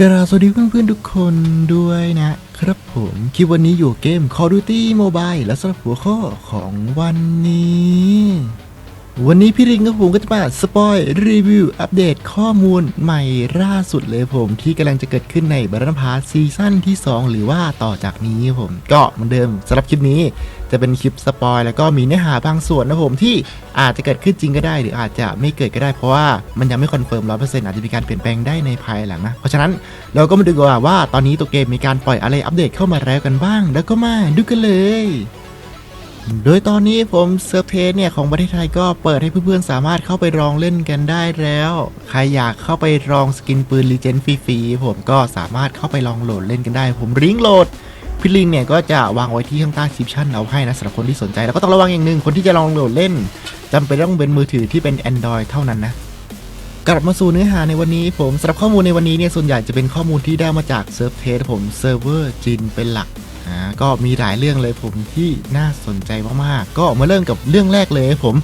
กราสวัสดีเพื่อนๆทุกคนด้วยนะครับผมคลิปวันนี้อยู่เกม Call of Duty Mobile และสำหรับหัวข้อของวันนี้ วันนี้พี่ริงกับผมก็จะมาสปอยรีวิวอัปเดตข้อมูลใหม่ล่าสุดเลยผมที่กำลังจะเกิดขึ้นในบรรพาซีซั่นที่ 2 หรือว่าต่อจากนี้ผม ก็เหมือนเดิมสำหรับคลิปนี้ จะเป็นคลิปสปอยแล้วก็มีเนื้อหาบางส่วนนะผมที่อาจจะเกิดขึ้นจริงก็ได้ หรืออาจจะไม่เกิดก็ได้เพราะว่ามันยังไม่คอนเฟิร์มร้อยเปอร์เซ็นต์อาจจะมีการเปลี่ยนแปลงได้ในภายหลังนะ เพราะฉะนั้นเราก็มาดูกันว่าว่าตอนนี้ตัวเกมมีการปล่อยอะไรอัปเดตเข้ามาแล้วกันบ้าง แล้วก็มาดูกันเลยโดยตอนนี้ผมเซิร์ฟเพจเนี่ยของประเทศไทยก็เปิดให้เพื่อนๆ สามารถเข้าไปลองเล่นกันได้แล้ว ใครอยากเข้าไปลองสกินปืนรีเจนฟรีๆผมก็สามารถเข้าไปลองโหลดเล่นกันได้ ผมลิงโหลด พี่ลิงเนี่ยก็จะวางไว้ที่ข้างใต้คลิปชั่นเอาให้นะสำหรับคนที่สนใจ แล้วก็ต้องระวังอย่างหนึ่งคนที่จะลองโหลดเล่นจำเป็นต้องเป็นมือถือที่เป็น Android เท่านั้นนะกลับมาสู่เนื้อหาในวันนี้ผมสำหรับข้อมูลในวันนี้เนี่ยส่วนใหญ่จะเป็นข้อมูลที่ได้มาจากเซิร์ฟเทสผมเซิร์ฟเวอร์จีนเป็นหลักอ่าก็มีหลายเรื่องเลยผมที่น่าสนใจมากๆ ก็มาเริ่มกับเรื่องแรกเลยผม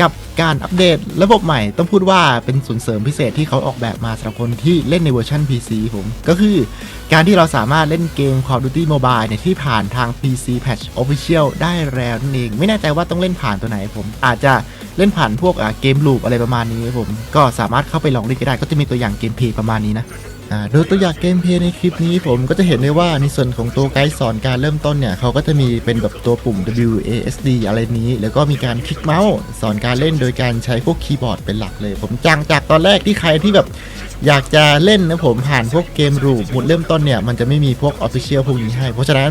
กับการอัปเดตระบบใหม่ต้องพูดว่าเป็นส่วนเสริมพิเศษที่เขาออกแบบมาสำหรับคนที่เล่นในเวอร์ชัน PC ผม ก็คือการที่เราสามารถเล่นเกม Call of Duty Mobile เนี่ยที่ผ่านทาง PC Patch Official ได้แล้วนั่นเอง ไม่แน่ใจว่าต้องเล่นผ่านตัวไหนผมอาจจะเล่นผ่านพวกเกมลูปอะไรประมาณนี้ผมก็สามารถเข้าไปลองเล่นก็ได้ก็จะมีตัวอย่างเกมเพลย์ประมาณนี้นะ ดยตัวอย่างเกมเพลย์ในคลิปนี้ผมก็จะเห็นได้ว่าในส่วนของตัวไกด์สอนการเริ่มต้นเนี่ยเขาก็จะมีเป็นแบบตัวปุ่ม W A S D อะไรนี้ แล้วก็มีการคลิกเมาส์สอนการเล่นโดยการใช้พวกคีย์บอร์ดเป็นหลักเลย ผมจางจากตอนแรกที่ใครที่แบบอยากจะเล่นนะผมผ่านพวกเกมรูปหมดเริ่มต้นเนี่ย มันจะไม่มีพวก Official พวกนี้ให้ เพราะฉะนั้น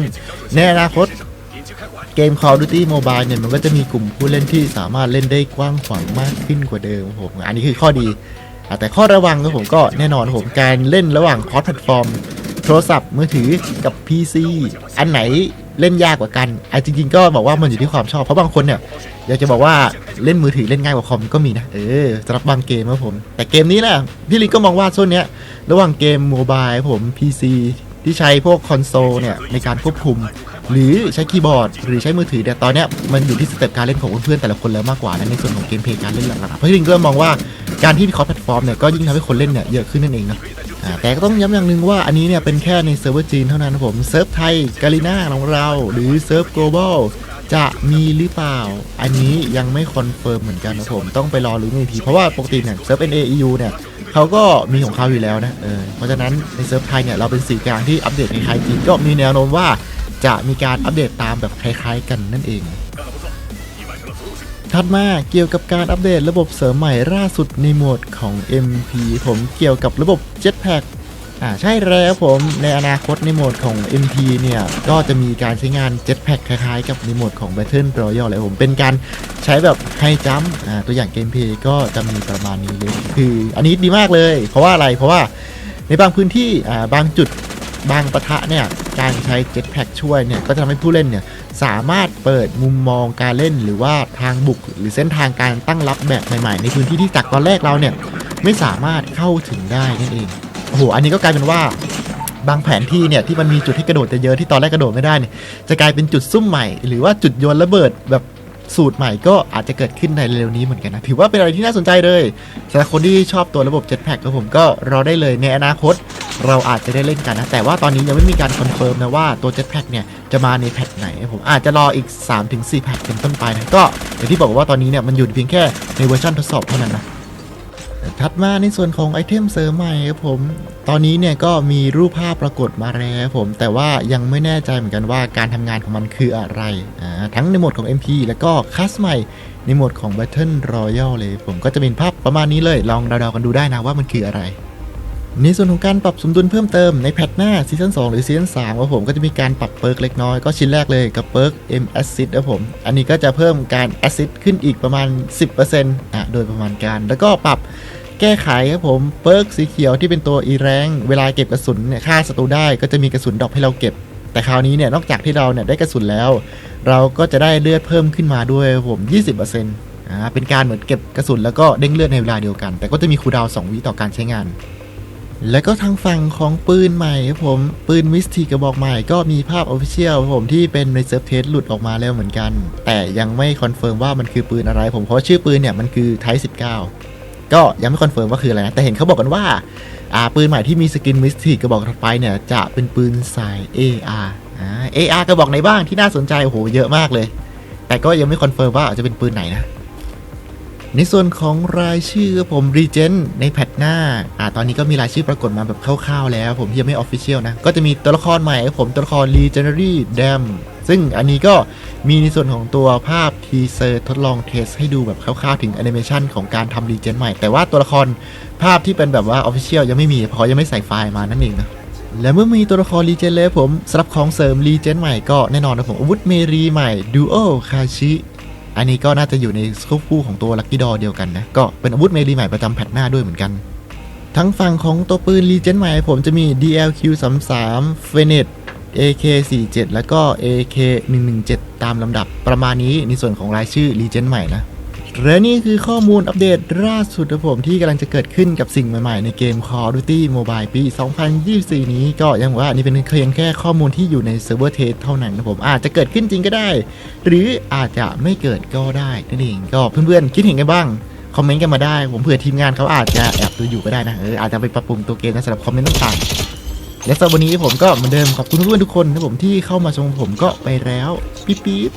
ในอนาคตเกม Call of Duty Mobile เนี่ยมันก็จะมีกลุ่มผู้เล่นที่สามารถเล่นได้กว้างขวางมากขึ้นกว่าเดิมผมอันนี้คือข้อดี แต่ข้อระวังก็ผมก็แน่นอนผมการเล่นระหว่างคอร์สแพลตฟอร์ม โทรศัพท์มือถือกับ PC อันไหนเล่นยากกว่ากันไอะจริงๆก็บอกว่ามันอยู่ที่ความชอบ เพราะบางคนเนี่ยอยากจะบอกว่าเล่นมือถือเล่นง่ายกว่าคอมก็มีนะ เออสำหรับบางเกมครับผม แต่เกมนี้นะพี่ลิงก็มองว่าช่วงเนี้ยระหว่างเกมโมบายผม PC ที่ใช้พวกคอนโซลเนี่ยในการควบคุม หรือใช้คีย์บอร์ด หรือใช้มือถือเนี่ยตอนเนี้ยมันอยู่ที่สเต็ปการเล่นของเพื่อนๆแต่ละคนแล้วมากกว่านะในส่วนของเกมเพลย์การเล่นหลักๆเพราะพี่ลิงก็มองว่า การที่มีคอร์สแพลตฟอร์มเนี่ยก็ยิ่งทำให้คนเล่นเนี่ยเยอะขึ้นนั่นเองนะอ่าแต่ก็ต้องย้ำอย่างหนึ่งว่าอันนี้เนี่ยเป็นแค่ในเซิร์ฟเวอร์จีนเท่านั้นนะผมเซิร์ฟไทยกาลิน่าของเรา หรือเซิร์ฟ global จะมีหรือเปล่า อันนี้ยังไม่คอนเฟิร์มเหมือนกันนะผมต้องไปรอรู้อีกที เพราะว่าปกติเนี่ยเซิร์ฟ NAEU เนี่ยเขาก็มีของเขาอยู่แล้วนะเออเพราะฉะนั้นในเซิร์ฟไทยเนี่ยเราเป็นสื่อกลางที่อัปเดตในไทยจีนก็มีแนวโน้มว่าจะมีการอัปเดตตามแบบคล้ายๆ กันนั่นเอง ถัดมาเกี่ยวกับการอัปเดตระบบเสริมใหม่ล่าสุดในโหมดของ MP ผมเกี่ยวกับระบบ Jetpack อ่าใช่แล้วผมในอนาคตในโหมดของ MP เนี่ย ก็จะมีการใช้งาน Jetpack คล้ายๆ กับในโหมดของ Battle Royale เลยผมเป็นการใช้แบบไฮจัมป์อ่าตัวอย่างเกมเพลย์ก็จะมีประมาณนี้เลย คืออันนี้ดีมากเลย เพราะว่าอะไรเพราะว่าในบางพื้นที่อ่าบางจุด บางปะทะเนี่ยการใช้ Jetpack ช่วยเนี่ยก็จะทำให้ผู้เล่นเนี่ยสามารถเปิดมุมมองการเล่นหรือว่าทางบุก หรือเส้นทางการตั้งรับแบบใหม่ๆ ในพื้นที่ที่จากตอนแรกเราเนี่ยไม่สามารถเข้าถึงได้นั่นเองโอ้โหอันนี้ก็กลายเป็นว่าบางแผนที่เนี่ยที่มันมีจุดที่กระโดดจะเยอะที่ตอนแรกกระโดดไม่ได้เนี่ยจะกลายเป็นจุดซุ่มใหม่ หรือว่าจุดโยนระเบิดแบบสูตรใหม่ก็อาจจะเกิดขึ้นในเร็วนี้เหมือนกันนะ ถือว่าเป็นอะไรที่น่าสนใจเลยสำหรับคนที่ชอบตัวระบบ Jetpack ก็ผมก็รอได้เลยในอนาคต เราอาจจะได้เล่นกันนะ แต่ว่าตอนนี้ยังไม่มีการคอนเฟิร์มนะว่าตัว Jetpack เนี่ยจะมาในแพทไหน ผมอาจจะรออีก 3-4 แพทเป็นต้นไปนะ ก็อย่างที่บอกว่าตอนนี้เนี่ยมันอยู่เพียงแค่ในเวอร์ชันทดสอบเท่านั้นนะถัดมาในส่วนของไอเทมเสริมใหม่ครับผม ตอนนี้เนี่ยก็มีรูปภาพปรากฏมาแล้วครับผม แต่ว่ายังไม่แน่ใจเหมือนกันว่าการทำงานของมันคืออะไร ทั้งในโหมดของ MP แล้วก็คัสใหม่ในโหมดของ Battle Royale เลย ผมก็จะเป็นภาพประมาณนี้เลย ลองเดาๆกันดูได้นะว่ามันคืออะไร ในส่วนของการปรับสมดุลเพิ่มเติมในแพทหน้าซีซั่น2หรือซีซั่น3ครับผมก็จะมีการปรับเปิร์กเล็กน้อยก็ชิ้นแรกเลยกับเปิร์ก M Assist ครับผม อันนี้ก็จะเพิ่มการ Assist ขึ้นอีกประมาณ 10%อะโดยประมาณการ แล้วก็ปรับแก้ไขครับผมเปิร์กสีเขียวที่เป็นตัวอีแรงเวลาเก็บกระสุนเนี่ยฆ่าศัตรูได้ก็จะมีกระสุนดรอปให้เราเก็บ แต่คราวนี้เนี่ยนอกจากที่เราเนี่ยได้กระสุนแล้ว เราก็จะได้เลือดเพิ่มขึ้นมาด้วยครับผม 20%อ่าเป็นการเหมือนเก็บกระสุนแล้วก็เด้งเลือดในเวลาเดียวกัน แต่ก็จะมีคูดาว2วิต่อการใช้งาน แล้วก็ทางฝั่งของปืนใหม่ครับผม ปืนมิสทีกระบอกใหม่ก็มีภาพออฟฟิเชียลผมที่เป็นในเซิร์ฟเทสหลุดออกมาแล้วเหมือนกัน แต่ยังไม่คอนเฟิร์มว่ามันคือปืนอะไร ผมเพราะชื่อปืนเนี่ยมันคือไทป์19 ก็ยังไม่คอนเฟิร์มว่าคืออะไรนะ แต่เห็นเขาบอกกันว่าอ่าปืนใหม่ที่มีสกินมิสทีกระบอกถัดไปเนี่ยจะเป็นปืนสาย AR อ่า AR กระบอกไหนบ้างที่น่าสนใจโอ้โหเยอะมากเลย แต่ก็ยังไม่คอนเฟิร์มว่าจะเป็นปืนไหนนะ ในส่วนของรายชื่อผมรีเจนในแพทหน้าอ่าตอนนี้ก็มีรายชื่อปรากฏมาแบบคร่าวๆแล้ว ผมยังไม่ออฟฟิเชียลนะ ก็จะมีตัวละครใหม่ผมตัวละคร Legendary Dam ซึ่งอันนี้ก็มีในส่วนของตัวภาพทีเซอร์ทดลองเทสให้ดูแบบคร่าวๆถึงแอนิเมชันของการทำรีเจนใหม่ แต่ว่าตัวละครภาพที่เป็นแบบว่าออฟฟิเชียลยังไม่มี เพราะยังไม่ใส่ไฟล์มานั่นเองนะและเมื่อมีตัวละครรีเจนเลยผมสำหรับของเสริมรีเจนใหม่ก็แน่นอนนะผมอาวุธเมรีใหม่ดูโอคาชิ อันนี้ก็น่าจะอยู่ในคู่คู่ของตัวลักกี้ดอเดียวกันนะ ก็เป็นอาวุธเมลีใหม่ประจำแพทหน้าด้วยเหมือนกัน ทั้งฝั่งของตัวปืนรีเจนใหม่ผมจะมี DLQ 3 3 f e n e t AK 4 7 แล้วก็ AK 1 1 7 ตามลำดับประมาณนี้ในส่วนของรายชื่อรีเจนใหม่นะ และนี่คือข้อมูลอัปเดตล่าสุดครับผมที่กำลังจะเกิดขึ้นกับสิ่งใหม่ ๆ ในเกม Call of Duty Mobile ปี 2024 นี้ก็ยังว่านี่เป็นเพียงแค่ข้อมูลที่อยู่ในเซิร์ฟเวอร์เทสเท่านั้นนะผมอาจจะเกิดขึ้นจริงก็ได้ หรืออาจจะไม่เกิดก็ได้นั่นเองก็เพื่อนๆคิดเห็นกันบ้างคอมเมนต์กันมาได้ ผมเผื่อทีมงานเขาอาจจะแอบดูอยู่ก็ได้นะเอออาจจะไปปรับปรุงตัวเกมนะสำหรับคอมเมนต์ต่างๆและสำหรับวันนี้ผมก็เหมือนเดิมขอบคุณเพื่อนๆทุกคนนะผมที่เข้ามาชมผมก็ไปแล้ว ปิ๊บปิ๊บ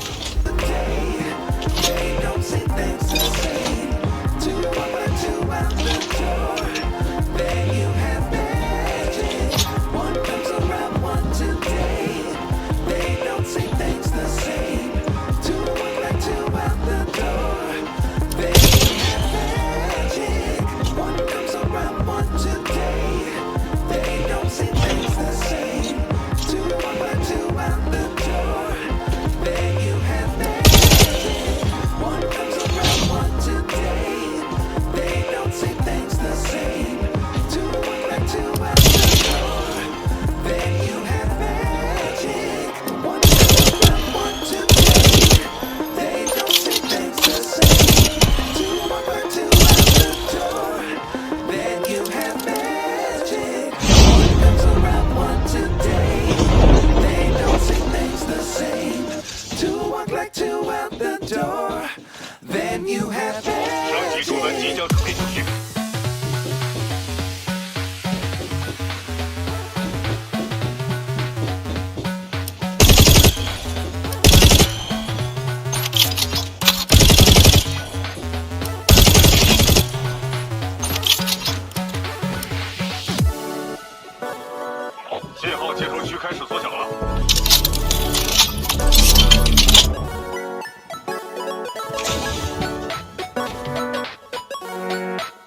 开始缩小了。